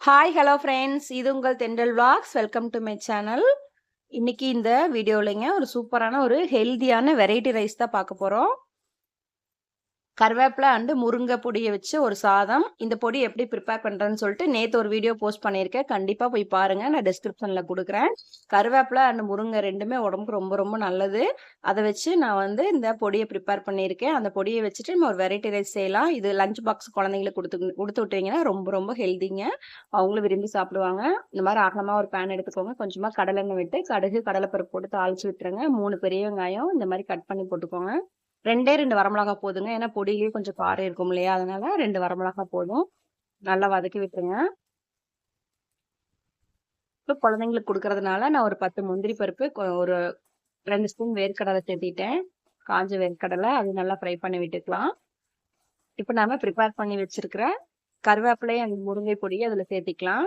Hi hello friends இது உங்கள் Thendal vlogs. Welcome to my channel இன்றைக்கி இந்த வீடியோலைங்க ஒரு சூப்பரான ஒரு ஹெல்த்தியான வெரைட்டி ரைஸ் தான் பார்க்க போகிறோம் கருவேப்பிலை அண்டு முருங்கை பொடியை வச்சு ஒரு சாதம். இந்த பொடி எப்படி ப்ரிப்பேர் பண்ணுறேன்னு சொல்லிட்டு நேற்று ஒரு வீடியோ போஸ்ட் பண்ணியிருக்கேன். கண்டிப்பாக போய் பாருங்கள் நான் டிஸ்கிரிப்ஷனில் கொடுக்குறேன். கருவேப்பிலை அண்டு முருங்கை ரெண்டுமே உடம்புக்கு ரொம்ப ரொம்ப நல்லது. அதை வச்சு நான் வந்து இந்த பொடியை ப்ரிப்பேர் பண்ணியிருக்கேன். அந்த பொடியை வச்சுட்டு நம்ம ஒரு வெரைட்டி ரைஸ் செய்யலாம். இது லஞ்ச் பாக்ஸ் குழந்தைங்களுக்கு கொடுத்து கொடுத்து விட்டீங்கன்னா ரொம்ப ரொம்ப ஹெல்திங்க அவங்களும் விரும்பி சாப்பிடுவாங்க. இந்த மாதிரி அகலமாக ஒரு பேன் எடுத்துக்கோங்க. கொஞ்சமாக கடலெண்ணெய் விட்டு கடுகு கடலைப்பருப்பு போட்டு தாளிச்சு விட்டுருங்க. மூணு பெரிய வெங்காயம் இந்த மாதிரி கட் பண்ணி போட்டுக்கோங்க. ரெண்டே ரெண்டு வரமிளகா போதுங்க. ஏன்னா பொடியிலேயே கொஞ்சம் காரம் இருக்கும் இல்லையா? அதனால ரெண்டு வரமிளகா போதும். நல்லா வதக்கி விட்டுருங்க. இப்போ குழந்தைங்களுக்கு கொடுக்கறதுனால நான் ஒரு பத்து முந்திரி பருப்பு ஒரு ரெண்டு ஸ்பூன் வேர்க்கடலை சேர்த்திட்டேன். காஞ்ச வேர்க்கடலை அது நல்லா ஃப்ரை பண்ணி விட்டுக்கலாம். இப்போ நாம ப்ரிப்பேர் பண்ணி வச்சிருக்கிற கருவேப்பிலையை அந்த முருங்கை பொடியை அதில் சேர்த்திக்கலாம்.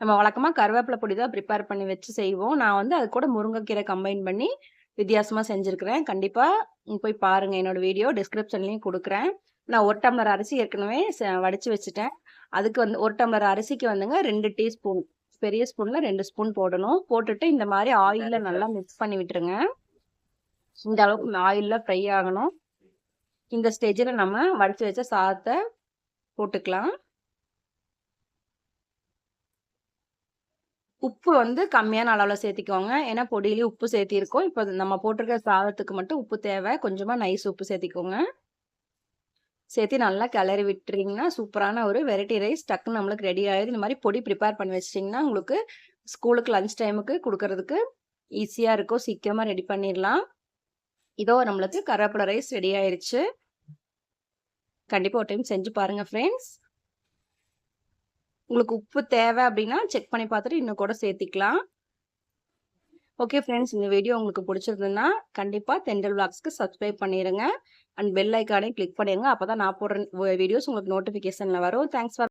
நம்ம வழக்கமாக கருவேப்பிலை பொடி தான் ப்ரிப்பேர் பண்ணி வச்சு செய்வோம். நான் வந்து அது கூட முருங்கைக்கீரை கம்பைன் பண்ணி வித்தியாசமாக செஞ்சுருக்கிறேன். கண்டிப்பாக போய் பாருங்கள் என்னோட வீடியோ டிஸ்கிரிப்ஷன்லேயும் கொடுக்குறேன். நான் ஒரு டம்ளர் அரிசி ஏற்கனவே வடித்து வச்சுட்டேன். அதுக்கு வந்து ஒரு டம்ளர் அரிசிக்கு வந்துங்க ரெண்டு டீஸ்பூன் பெரிய ஸ்பூனில் ரெண்டு ஸ்பூன் போடணும். போட்டுட்டு இந்த மாதிரி ஆயிலில் நல்லா மிக்ஸ் பண்ணி விட்டுருங்க. இந்த அளவுக்கு ஆயிலில் ஃப்ரை ஆகணும். இந்த ஸ்டேஜில் நம்ம வடித்து வச்ச சாதத்தை போட்டுக்கலாம். உப்பு வந்து கம்மியான அளவில் சேர்த்திக்கோங்க ஏன்னா பொடியிலேயே உப்பு சேர்த்திருக்கோம் இப்போ நம்ம போட்டிருக்கிற சாதத்துக்கு மட்டும் உப்பு தேவை. கொஞ்சமாக நைஸ் உப்பு சேர்த்திக்கோங்க சேர்த்து நல்லா கிளறி விட்டுறீங்கன்னா சூப்பரான ஒரு வெரைட்டி ரைஸ் டக்குன்னு நம்மளுக்கு ரெடி ஆகிடுது இந்த மாதிரி பொடி ப்ரிப்பேர் பண்ணி வச்சிட்டிங்கன்னா உங்களுக்கு ஸ்கூலுக்கு லஞ்ச் டைமுக்கு கொடுக்கறதுக்கு ஈஸியாக இருக்கும். சீக்கிரமாக ரெடி பண்ணிடலாம். இதோ நம்மளுக்கு கருவேப்பிலை ரைஸ் ரெடி ஆயிடுச்சு கண்டிப்பாக ஒரு டைம் செஞ்சு பாருங்கள் ஃப்ரெண்ட்ஸ் உங்களுக்கு உப்பு தேவை அப்படின்னா செக் பண்ணி பார்த்துட்டு இன்னும் கூட சேர்த்திக்கலாம். ஓகே ஃப்ரெண்ட்ஸ் இந்த வீடியோ உங்களுக்கு பிடிச்சிருந்ததுன்னா கண்டிப்பாக தெண்டல் விளாக்ஸ்க்கு சப்ஸ்கிரைப் பண்ணிடுங்க அண்ட் பெல் ஐக்கானே கிளிக் பண்ணிடுங்க அப்போ தான் நான் போடுற வீடியோஸ் உங்களுக்கு நோட்டிஃபிகேஷனில் வரும். Thanks for